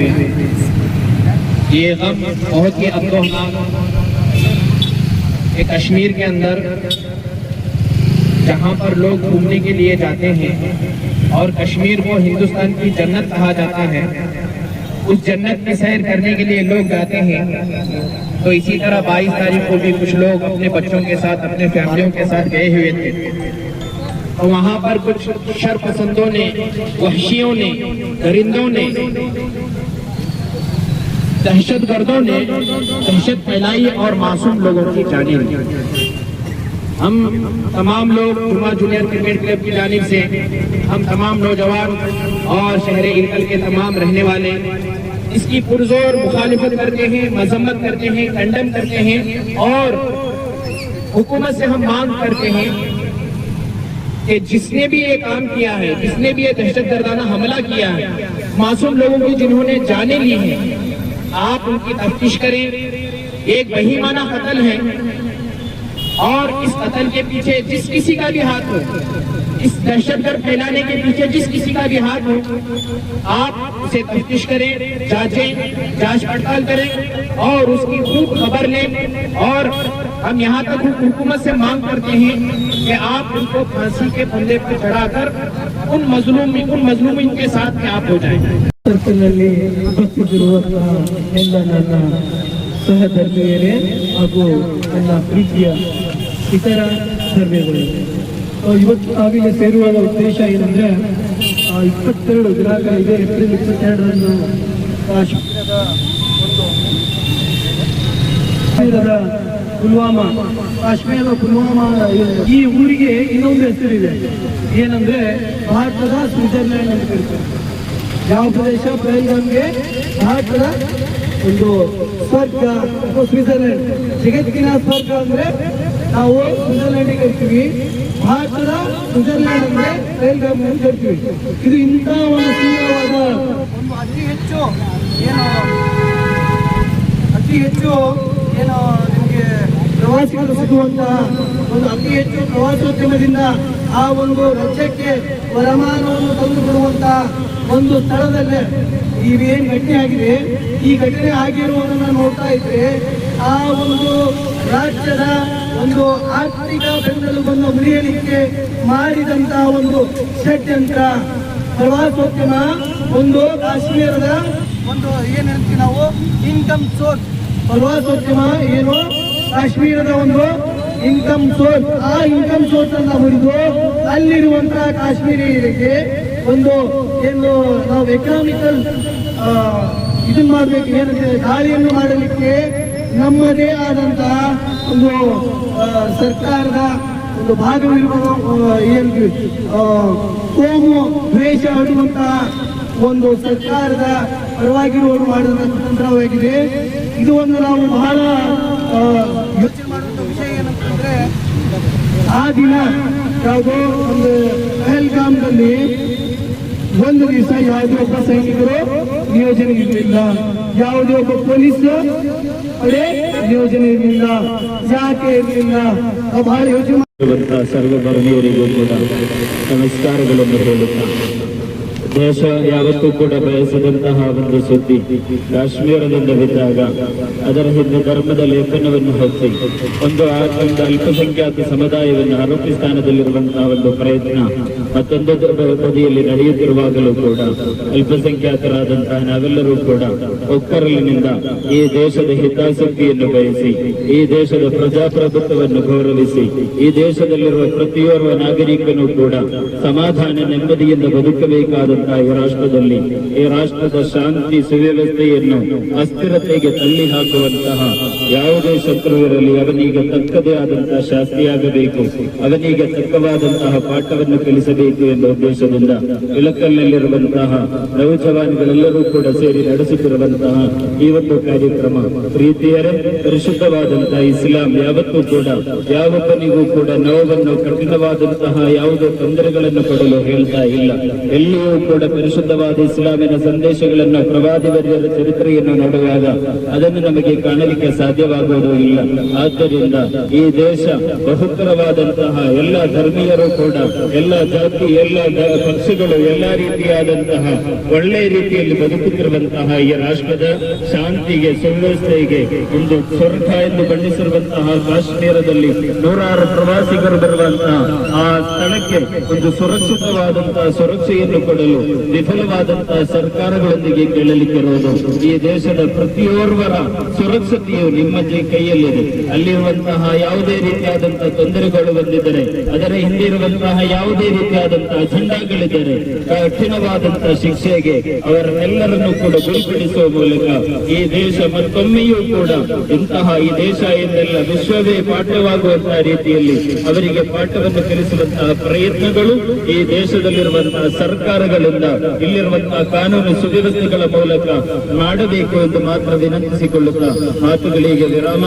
हुए ये गम बहुत ही अफसोसनाक कि कश्मीर के अंदर जहाँ पर लोग घूमने के लिए जाते हैं और कश्मीर को हिंदुस्तान की जन्नत कहा जाता है। उस जन्नत की सैर करने के लिए लोग जाते हैं। तो इसी तरह 22 तारीख को भी कुछ लोग अपने बच्चों के साथ, अपने फैमिलियों के साथ गए हुए थे। तो वहाँ पर कुछ शरपसंदों ने, वहशियों ने, दरिंदों ने दहशत गर्दों ने दहशत फैलाई और मासूम लोगों की जाने। हम तमाम लोग जुमा जूनियर क्रिकेट क्लब की जानिब से, हम तमाम नौजवान और शहर इरकल के तमाम रहने वाले, इसकी पुरजोर मुखालिफत करते हैं, मजम्मत करते हैं कंडम करते हैं और हुकूमत से हम मांग करते हैं कि जिसने भी ये काम किया है, जिसने भी ये दहशत गर्दाना हमला किया है, मासूम लोगों की जिन्होंने जाने ली है आप उनकी तफ्तीश करें। एक बहीमाना कतल है। और इस कतल के पीछे जिस किसी का भी हाथ हो, इस दहशतगर्द फैलाने के पीछे जिस किसी का भी हाथ हो, आप उसे तफ्तीश करें, जांचें, जाँच पड़ताल करें और उसकी खूब खबर लें। और हम यहाँ तक हुकूमत से मांग करते हैं कि आप उनको फांसी के फंदे पर चढ़ाकर उन मजलूम, उन मजलूमिन के साथ में आप हो जाएँ ಉಪಸ್ಥಿತಿರುವಂತಹ ಎಲ್ಲ ನನ್ನ ಸಹಧರ್ಮೀಯರೇ ಹಾಗೂ ನನ್ನ ಪ್ರೀತಿಯ ಇತರ ಧರ್ಮೀಯರು ಆ, ಇವತ್ತು ನಾವಿಲ್ಲಿ ಸೇರುವ ಉದ್ದೇಶ ಏನಂದ್ರೆ ಇಪ್ಪತ್ತೆರಡು ದಿನಾಂಕ ಇದೆ ಏಪ್ರಿಲ್ ಇಪ್ಪತ್ತೆರಡರಂದು ಕಾಶ್ಮೀರದ ಪುಲ್ವಾಮಾ ಕಾಶ್ಮೀರದ ಪುಲ್ವಾಮಾ ಈ ಊರಿಗೆ ಇನ್ನೊಂದು ಹೆಸರಿದೆ. ಏನಂದ್ರೆ ಭಾರತದ ಸ್ವಿಟ್ಜರ್ಲ್ಯಾಂಡ್ ಅಂತ ಕರೀತಾರೆ ಯಾವ ಪ್ರದೇಶ? ಪಹಲ್ಗಾಮ್ಗೆ ಭಾರತದ ಒಂದು ಸ್ವರ್ಗ ಅಥವಾ ಸ್ವಿಟ್ಜರ್ಲೆಂಡ್. ಜಗತ್ತಿನ ಸ್ವರ್ಗ ಅಂದ್ರೆ ನಾವು ಸ್ವಿಟ್ಜರ್ಲ್ಯಾಂಡ್ ಕರಿತೀವಿ ಭಾರತದ ಸ್ವಿಟ್ಜರ್ಲೆಂಡ್ ಅಂದ್ರೆ ಪಹಲ್ಗಾಮ್ ಅಂತ ಕರಿತೀವಿ ಇದು ಇಂಥ ಒಂದು ಸುಂದರವಾದ ಅತಿ ಹೆಚ್ಚು ಏನು, ಅತಿ ಹೆಚ್ಚು ಏನು ನಿಮಗೆ ಪ್ರವಾಸಿಗರು ಸಿಗುವಂತಹ ಒಂದು ಅತಿ ಹೆಚ್ಚು ಪ್ರವಾಸೋದ್ಯಮದಿಂದ ಆ ಒಂದು ರಾಜ್ಯಕ್ಕೆ ವರಮಾನವನ್ನು ತಂದುಕೊಡುವಂತಹ ಒಂದು ಸ್ಥಳದಲ್ಲೇ ಇವೇನು ಘಟನೆ ಆಗಿದೆ, ಈ ಘಟನೆ ಆಗಿರುವುದನ್ನು ನೋಡ್ತಾ ಇದ್ರೆ ಆ ಒಂದು ರಾಜ್ಯದ ಒಂದು ಆರ್ಥಿಕ ಬೆಂಬಲವನ್ನು ಮುರಿಯಲಿಕ್ಕೆ ಮಾಡಿದಂತಹ ಒಂದು ಷಡ್ಯಂತ್ರ. ಪ್ರವಾಸೋದ್ಯಮ, ಒಂದು ಕಾಶ್ಮೀರದ ಒಂದು ಏನು ಹೇಳ್ತೀವಿ ನಾವು ಇನ್ಕಮ್ ಸೋರ್ಸ್ ಪ್ರವಾಸೋದ್ಯಮ ಏನು? ಕಾಶ್ಮೀರದ ಒಂದು ಇನ್ಕಮ್ ಸೋರ್ಸ್ ಆ ಇನ್ಕಮ್ ಸೋರ್ಸ್ ಅನ್ನ ಹುರಿದು ಅಲ್ಲಿರುವಂತಹ ಕಾಶ್ಮೀರಿಯರಿಗೆ ಒಂದು ಏನು ನಾವು ಎಕನಾಮಿಕಲ್ ಇದನ್ನ ಮಾಡ್ಬೇಕು ಏನಂದ್ರೆ ದಾಳಿಯನ್ನು ಮಾಡಲಿಕ್ಕೆ ನಮ್ಮದೇ ಆದಂತಹ ಒಂದು ಸರ್ಕಾರದ ಒಂದು ಭಾಗವಿರುವ ಏನು ಕೋಮು ದ್ವೇಷ ಹರಡುವಂತಹ ಒಂದು ಸರ್ಕಾರದ ಪರವಾಗಿರುವವರು ಮಾಡಿದಂತಹ ತಂತ್ರವಾಗಿದೆ. ಇದು ಒಂದು ನಾವು ಬಹಳ ಯೋಚನೆ ಮಾಡುವಂಥ ವಿಷಯ ಏನಂತಂದ್ರೆ, ಆ ದಿನ ಯಾವುದೋ ಒಂದು ಪಹಲ್ಗಾಮ್ನಲ್ಲಿ ಒಂದು ದಿವಸ ಯಾವುದೇ ಒಬ್ಬ ಸೈನಿಕರು ನಿಯೋಜನೆ ಇರಲಿಲ್ಲ ಯಾವುದೇ ಒಬ್ಬ ಪೊಲೀಸ್ ಪಡೆ ನಿಯೋಜನೆ ಇರಲಿಲ್ಲ ಯಾಕೆ ಇರಲಿಲ್ಲ? ಬಹಳ ಯೋಚನೆ ಇರುವಂತಹ ಸರ್ವಧರ್ಮೀಯರಿಗೂ ಕೂಡ ನಮಸ್ಕಾರಗಳನ್ನು ಹೇಳುತ್ತಾ ದೇಶ ಯಾವತ್ತೂ ಕೂಡ ಬಯಸದಂತಹ ಒಂದು ಸುದ್ದಿ ಕಾಶ್ಮೀರದಿಂದ ಬಿದ್ದಾಗ ಅದರ ಹಿಂದೆ ಧರ್ಮದ ಲೇಖನವನ್ನು ಹೊತ್ತಿ ಒಂದು ಒಂದು ಅಲ್ಪಸಂಖ್ಯಾತ ಸಮುದಾಯವನ್ನು ಆರೋಪಿ ಸ್ಥಾನದಲ್ಲಿರುವಂತಹ ಒಂದು ಪ್ರಯತ್ನ ಮತ್ತೊಂದು ಬದಿಯಲ್ಲಿ ನಡೆಯುತ್ತಿರುವಾಗಲೂ ಕೂಡ ಅಲ್ಪಸಂಖ್ಯಾತರಾದಂತಹ ನಾವೆಲ್ಲರೂ ಕೂಡ ಒಕ್ಕರಲಿನಿಂದ ಈ ದೇಶದ ಹಿತಾಸಕ್ತಿಯನ್ನು ಬಯಸಿ, ಈ ದೇಶದ ಪ್ರಜಾಪ್ರಭುತ್ವವನ್ನು ಗೌರವಿಸಿ, ಈ ದೇಶದಲ್ಲಿರುವ ಪ್ರತಿಯೋರ್ವ ನಾಗರಿಕನೂ ಕೂಡ ಸಮಾಧಾನ ನೆಮ್ಮದಿಯಿಂದ ಈ ರಾಷ್ಟ್ರದಲ್ಲಿ, ಈ ರಾಷ್ಟ್ರದ ಶಾಂತಿ ಸುವ್ಯವಸ್ಥೆಯನ್ನು ಅಸ್ಥಿರತೆಗೆ ತಳ್ಳಿ ಹಾಕುವಂತಹ ಯಾವುದೇ ಶತ್ರುವಿರಲಿ ಅವನಿಗೆ ತಕ್ಕದೇ ಆದಂತಹ ಶಾಸ್ತಿಯಾಗಬೇಕು ಅವನಿಗೆ ತಕ್ಕವಾದಂತಹ ಪಾಠವನ್ನು ಕಲಿಸಬೇಕು ಎಂಬ ಉದ್ದೇಶದಿಂದ ಇಳಕಲ್ನಲ್ಲಿರುವಂತಹ ನೌಜವಾನ್ಗಳೆಲ್ಲರೂ ಕೂಡ ಸೇರಿ ನಡೆಸುತ್ತಿರುವಂತಹ ಈ ಒಂದು ಕಾರ್ಯಕ್ರಮ. ಪ್ರೀತಿಯರೇ ಪರಿಶುದ್ಧವಾದಂತಹ ಇಸ್ಲಾಂ ಯಾವತ್ತೂ ಕೂಡ ಯಾವೊಬ್ಬನಿಗೂ ಕೂಡ ನೋವನ್ನು ಕಠಿಣವಾದಂತಹ ಯಾವುದೇ ತೊಂದರೆಗಳನ್ನು ಕೊಡಲು ಹೇಳ್ತಾ ಇಲ್ಲ. ಎಲ್ಲಿಯೂ ಕೂಡ ಪರಿಶುದ್ಧವಾದ ಇಸ್ಲಾಮಿನ ಸಂದೇಶಗಳನ್ನು ಪ್ರವಾದಿವರ್ಯರ ಚರಿತ್ರೆಯನ್ನು ನೋಡುವಾಗ ಅದನ್ನು ನಮಗೆ ಕಾಣಲಿಕ್ಕೆ ಸಾಧ್ಯವಾಗುವುದು ಇಲ್ಲ. ಆದ್ದರಿಂದ ಈ ದೇಶ ಬಹುತ್ತರವಾದಂತಹ ಎಲ್ಲ ಧರ್ಮೀಯರು ಕೂಡ, ಎಲ್ಲ ಜಾತಿ, ಎಲ್ಲ ಪಕ್ಷಗಳು, ಎಲ್ಲ ರೀತಿಯಾದಂತಹ ಒಳ್ಳೆಯ ರೀತಿಯಲ್ಲಿ ಬದುಕುತ್ತಿರುವಂತಹ ಈ ರಾಷ್ಟ್ರದ ಶಾಂತಿಗೆ, ಸುವ್ಯವಸ್ಥೆಗೆ ಒಂದು ಸ್ವರ್ಗ ಎಂದು ಬಣ್ಣಿಸಿರುವಂತಹ ಕಾಶ್ಮೀರದಲ್ಲಿ ನೂರಾರು ಪ್ರವಾಸಿಗರು ಬರುವಂತಹ ಆ ಸ್ಥಳಕ್ಕೆ ಒಂದು ಸುರಕ್ಷಿತವಾದಂತಹ ಸುರಕ್ಷೆಯನ್ನು ಕೊಡಲು ವಿಫಲವಾದಂತಹ ಸರ್ಕಾರಗಳೊಂದಿಗೆ ಕೇಳಲಿಕ್ಕಿರುವುದು ಈ ದೇಶದ ಪ್ರತಿಯೋರ್ವರ ಸುರಕ್ಷತೆಯು ನಿಮ್ಮ ಕೈಯಲ್ಲಿದೆ. ಅಲ್ಲಿರುವಂತಹ ಯಾವುದೇ ರೀತಿಯಾದಂತಹ ತೊಂದರೆಗಳು ಬಂದಿದ್ದರೆ, ಅದರ ಹಿಂದಿರುವಂತಹ ಯಾವುದೇ ರೀತಿಯಾದಂತಹ ಅಜೆಂಡಾಗಳಿದ್ದರೆ ಕಠಿಣವಾದಂತಹ ಶಿಕ್ಷೆಗೆ ಅವರನ್ನೆಲ್ಲರನ್ನೂ ಕೂಡ ಗುರಿಪಡಿಸುವ ಮೂಲಕ ಈ ದೇಶ ಮತ್ತೊಮ್ಮೆಯೂ ಕೂಡ ಇಂತಹ ಈ ದೇಶ ಎಂದೆಲ್ಲ ವಿಶ್ವವೇ ಪಾಠವಾಗುವಂತಹ ರೀತಿಯಲ್ಲಿ ಅವರಿಗೆ ಪಾಠವನ್ನು ಕಲಿಸುವಂತಹ ಪ್ರಯತ್ನಗಳು ಈ ದೇಶದಲ್ಲಿರುವಂತಹ ಸರ್ಕಾರಗಳಿಂದ ಇಲ್ಲಿರುವಂತಹ ಕಾನೂನು ಸುವ್ಯವಸ್ಥೆಗಳ ಮೂಲಕ ಮಾಡಬೇಕು ಎಂದು ಮಾತ್ರ ವಿನಂತಿಸಿಕೊಳ್ಳುತ್ತಾ ಮಾತುಗಳಿಗೆ ವಿರಾಮ.